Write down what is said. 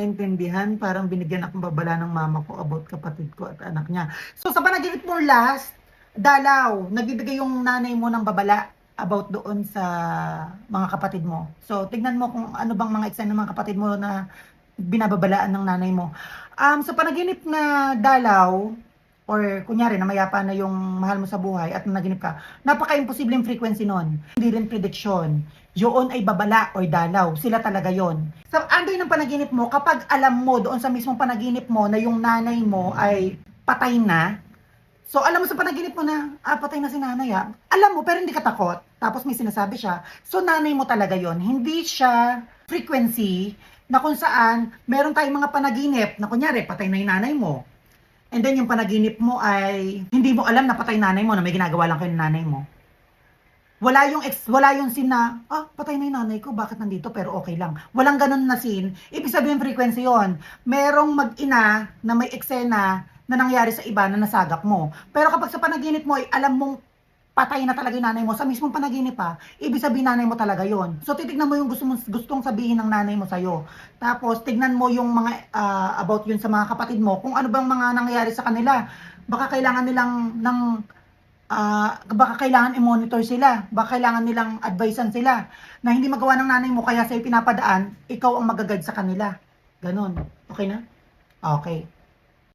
maintindihan, parang binigyan akong babala ng mama ko about kapatid ko at anak niya. So sa panaginip mo last, dalaw, nagbibigay yung nanay mo ng babala about doon sa mga kapatid mo. So tignan mo kung ano bang mga eksena ng mga kapatid mo na binababalaan ng nanay mo. Um, sa panaginip na dalaw, or kunyari na mayapa na yung mahal mo sa buhay at naginip ka, napaka-imposibleng frequency nun. Hindi rin prediction. Yun ay babala or dalaw. Sila talaga yon. Sa andoy ng panaginip mo, kapag alam mo doon sa mismong panaginip mo na yung nanay mo ay patay na, so alam mo sa panaginip mo na, ah, patay na si nanay ah. Alam mo, pero hindi ka takot. Tapos may sinasabi siya. So nanay mo talaga yon. Hindi siya frequency na kung saan meron tayong mga panaginip na kunyari, patay na yung nanay mo. And then yung panaginip mo ay hindi mo alam na patay nanay mo na may ginagawa lang kayo ng nanay mo. Wala yung ex, wala yung scene na, ah, patay na yung nanay ko, bakit nandito pero okay lang. Walang ganun na scene. Ibig sabihin frequency yon. Merong mag-ina na may eksena na nangyari sa iba na nasagap mo. Pero kapag sa panaginip mo ay alam mong patay na talaga yung nanay mo, sa mismong panaginip pa, ibig sabihin nanay mo talaga yon. So titignan mo yung gusto mo, gustong sabihin ng nanay mo sa'yo. Tapos tignan mo yung mga ah, about yun sa mga kapatid mo, kung ano bang mga nangyayari sa kanila. Baka kailangan nilang ng ah, baka kailangan i-monitor sila, baka kailangan nilang advisean sila na hindi magawa ng nanay mo kaya sa'yo pinapadaan, ikaw ang magagad sa kanila. Ganon. Okay na? Okay.